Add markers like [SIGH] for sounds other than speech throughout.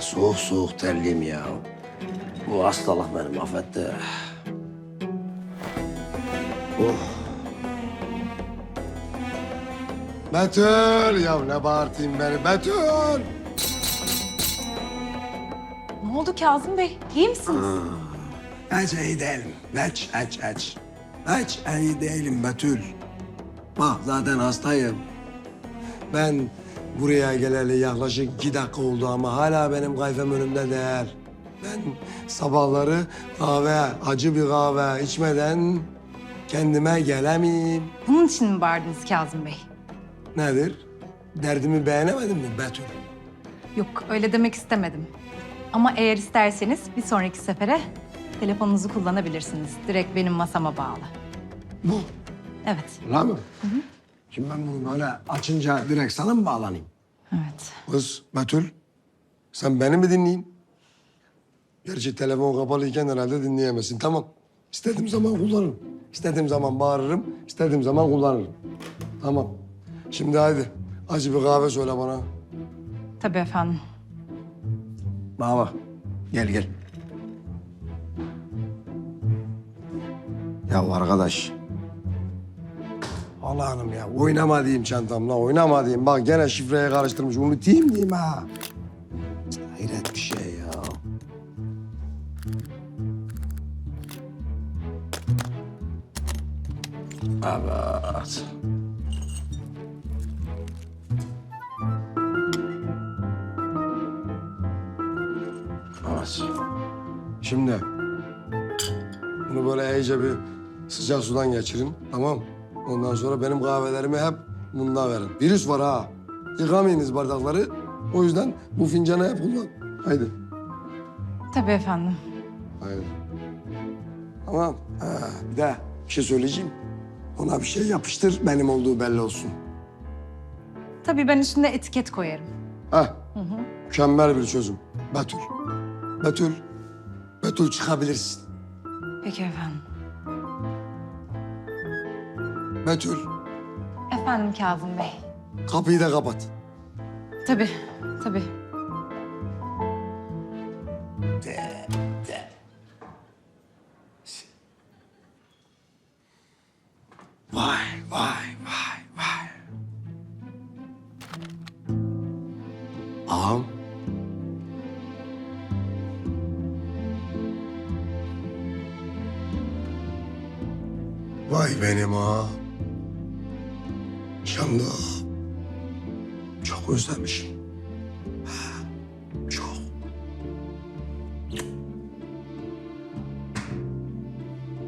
soğuk soğuk terliyim ya. Bu hastalık beni mahvetti. Oh. Betül ya ne bağırtayım beni Betül. Ne oldu Kazım Bey? İyi misiniz? Hiç iyi değilim. Hiç, hiç, hiç. Hiç iyi değilim Betül. Bak zaten hastayım. Ben buraya geleli yaklaşık iki dakika oldu ama hala benim kayfem önümde değil. Ben sabahları kahve, acı bir kahve içmeden kendime gelemeyim. Bunun için mi bağırdınız Kazım Bey? Nedir? Derdimi beğenemedin mi Betül? Yok öyle demek istemedim. Ama eğer isterseniz bir sonraki sefere telefonunuzu kullanabilirsiniz. Direkt benim masama bağlı. Bu. Evet, Öyle mi? Şimdi ben bunu böyle açınca direkt sana mı bağlanayım? evet. Kız Betül, sen beni mi dinleyin? Gerçi telefon kapalıyken herhalde dinleyemezsin. Tamam. İstediğim zaman kullanırım. İstediğim zaman bağırırım, istediğim zaman kullanırım. Tamam. Şimdi haydi. Acı bir kahve söyle bana. Tabii efendim. Bana bak. Gel gel. Ya arkadaş. Allah'ım ya oynama diyeyim çantamla oynama diyeyim. Bak gene şifreyi karıştırmış. Unutayım diyeyim ha. Hayret bir şey ya. Evet. Evet. Şimdi bunu böyle iyice bir sıcak sudan geçirin tamam Ondan sonra benim kahvelerimi hep bunda verin. Virüs var ha. Yıkamayınız bardakları. O yüzden bu fincanı hep kullan. Haydi. Tabii efendim. Haydi. Tamam. Ha, bir de bir şey söyleyeceğim. Ona bir şey yapıştır benim olduğu belli olsun. Tabii ben üstüne etiket koyarım. Ha. Mükemmel bir çözüm. Betül. Betül. Betül çıkabilirsin. Peki efendim. Betül. Efendim Kazım Bey. Kapıyı da kapat. Tabii, tabii. Vay vay vay vay. Ağam. Vay benim ağam. Canlı ağam. Çok özlemişim. Çok.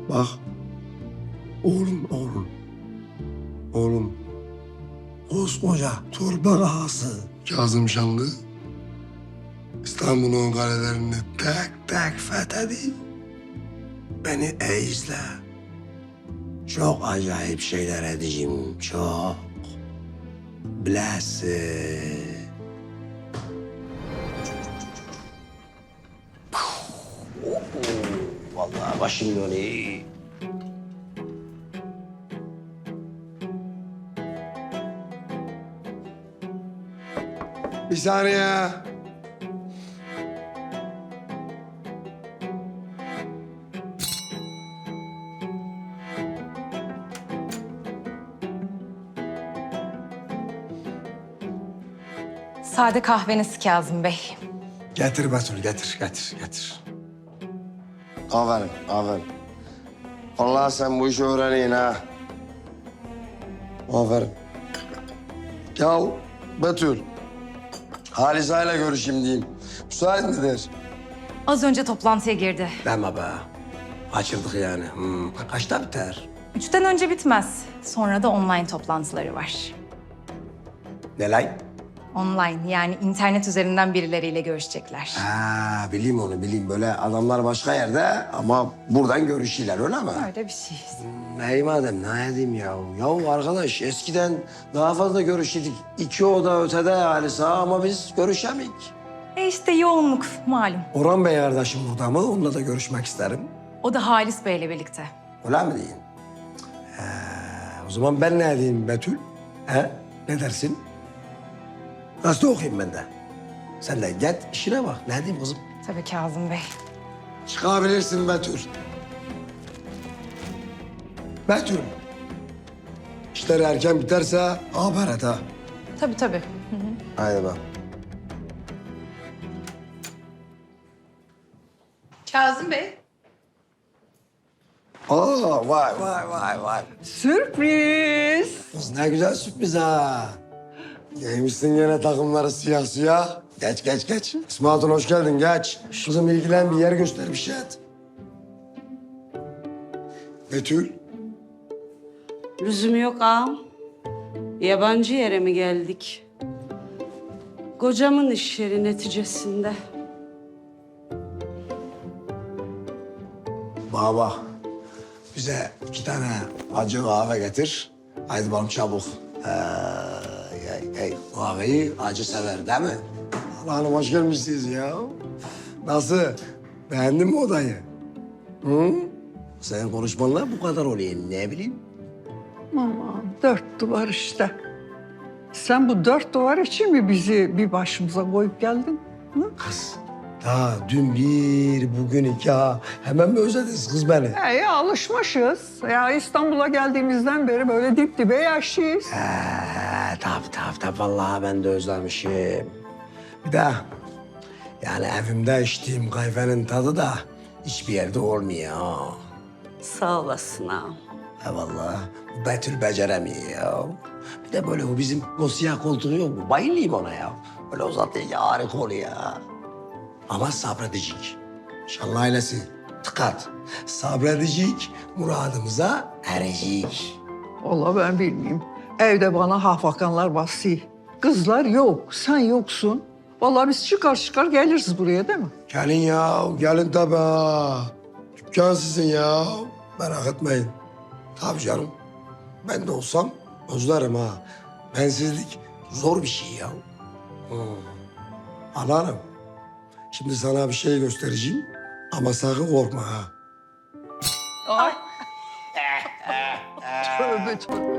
Bak. Oğlum, oğlum. Oğlum. Koskoca torba ağası. Kazım Şanlı. İstanbul'un kalelerini tek tek fethetti. Beni eğizle. Çok acayip şeyler edeceğim. Çok. Bilesi. Vallahi başım dönüyor. Bir saniye. Sade kahveniz Kazım Bey. Getir Betül, getir, getir, getir. Aferin, aferin. Vallahi sen bu işi öğrenin ha. Aferin. Ya Betül, Halisa ile görüşeyim diyeyim. Müsait midir? Az önce toplantıya girdi. Deme be. Kaçırdık yani. Hmm. Kaçta biter? Üçten önce bitmez. Sonra da online toplantıları var. Ne lan? Online yani internet üzerinden birileriyle görüşecekler. Ha, bileyim onu bileyim. Böyle adamlar başka yerde ama buradan görüşüyorlar öyle mi? Öyle bir şey. Ney madem ne edeyim ya? Ya arkadaş eskiden daha fazla görüşürdük. İki oda ötede Halisa ama biz görüşemik. E işte yoğunluk malum. Orhan Bey kardeşim burada mı? Onunla da görüşmek isterim. O da Halis Bey'le birlikte. Öyle mi diyeyim? O zaman ben ne edeyim Betül? He? Ne dersin? Nasıl okuyayım ben de? Sen de git işine bak. Ne diyeyim kızım? Tabii Kazım Bey. Çıkabilirsin Betül. Betül. İşler erken biterse haber et ha. Tabii tabii. Haydi bak. Kazım Bey. Aa, vay vay vay vay. Sürpriz. Kız ne güzel sürpriz ha. Giymişsin gene takımları siyah siyah. Geç geç geç. İsmail Hatun hoş geldin geç. Kızım ilgilen bir yer göster bir şey et. Betül. Lüzum yok ağam. Yabancı yere mi geldik? Kocamın iş yeri neticesinde. Baba bize iki tane acı kahve getir. Haydi bakalım çabuk. Ee, ey, ey, kahveyi acı sever değil mi? Allah hanım hoş gelmişsiniz ya. Nasıl? Beğendin mi odayı? Hı? Senin konuşmanla bu kadar oluyor ne bileyim. Aman dört duvar işte. Sen bu dört duvar için mi bizi bir başımıza koyup geldin? Hı? Kız daha dün bir, bugün iki ha. Hemen mi özlediniz kız beni? E, ya alışmışız. Ya İstanbul'a geldiğimizden beri böyle dip dibe yaşlıyız. Ee, tabii tabii tabii vallahi ben de özlemişim. Bir de yani evimde içtiğim kahvenin tadı da hiçbir yerde olmuyor. Sağ olasın ağam. Ha vallahi bu Betül beceremiyor. Bir de böyle o bizim o siyah koltuğu yok mu? Bayılayım ona ya. Böyle uzatınca harika oluyor. Ama sabredecek. İnşallah ailesi. Dikkat. Sabredecek, muradımıza erecek. Ola ben bilmeyeyim. Evde bana hafakanlar basıyor. Kızlar yok, sen yoksun. Vallahi biz çıkar çıkar geliriz buraya değil mi? Gelin ya, gelin tabii ha. Dükkan sizin ya. Merak etmeyin. Tabii canım. Ben de olsam özlerim ha. Bensizlik zor bir şey ya. Hmm. Anlarım. Şimdi sana bir şey göstereceğim ama sakın korkma ha. [LAUGHS] Tövbe tövbe.